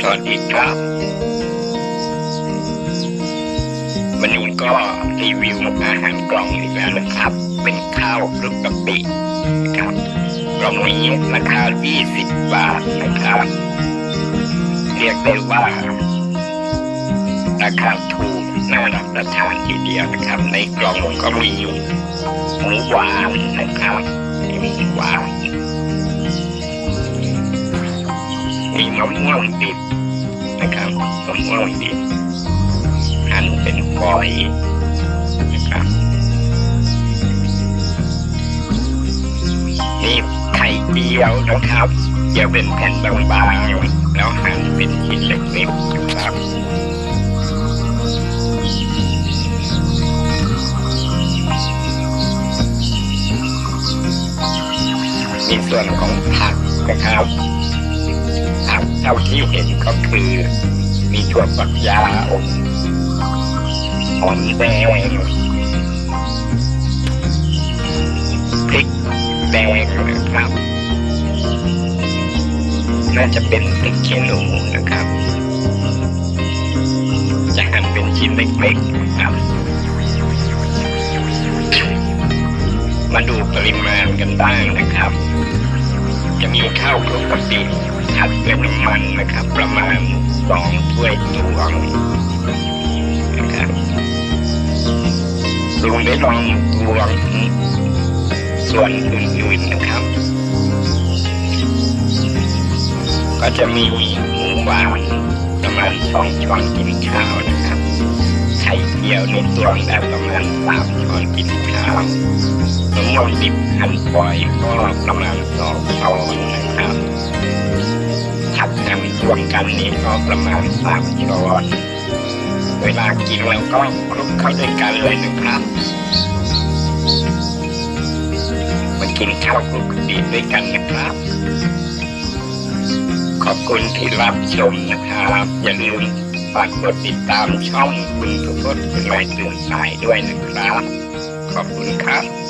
สวัสดีครับ วันนี้ก็รีวิวอาหารกล่องอีกแล้วนะครับ เป็นข้าวคลุกกะปินะครับกล่องนี้ราคา 20 บาทนะครับ เรียกได้ว่า ราคาถูกน่ารับประทานทีเดียวนะครับ ในกล่องก็มีหมูหวานนะครับมีหมูหวาน มีมะม่วงดิบนะครับมะม่วงดิบหั่นเป็นฝอยนะครับมีไข่เจียวนะครับเจียวเป็นแผ่นบางๆแล้วหั่นเป็นชิ้นเล็กๆนะครับมีส่วนของผักนะครับ เท่าที่เห็นก็คือ มีถั่วฝักยาวหอมแดงพริกแดงนะครับน่าจะเป็นพริกเขียวหนูนะครับ จะหั่นเป็นชิ้นเล็กๆนะครับ มาดูปริมาณกันบ้างนะครับ จะมีข้าวคลุกกะปิผัดด้วยน้ำมันนะครับ ประมาณสองถ้วยตวงนะครับลุงได้ลองตวงส่วนอื่นๆนะครับ ก็จะมีหมูหวานประมาณสองช้อนกินข้าวนะครับไข่เจียวในตวงได้ประมาณสามช้อนกินข้าว มะม่วงดิบหั่นฝอยก็ประมาณสองช้อนนะครับผัดนำรวมกันนี้ก็ประมาณสามช้อนเวลากินเราก็คลุกเข้าด้วยกันเลยนะครับมากินข้าวคลุกกะปิด้วยกันนะครับ ขอบคุณที่รับชมนะครับ อย่าลืมฝากกดติดตามช่องคุณทุกคนคุณไม่ตื่นสายด้วยนะครับ ขอบคุณครับ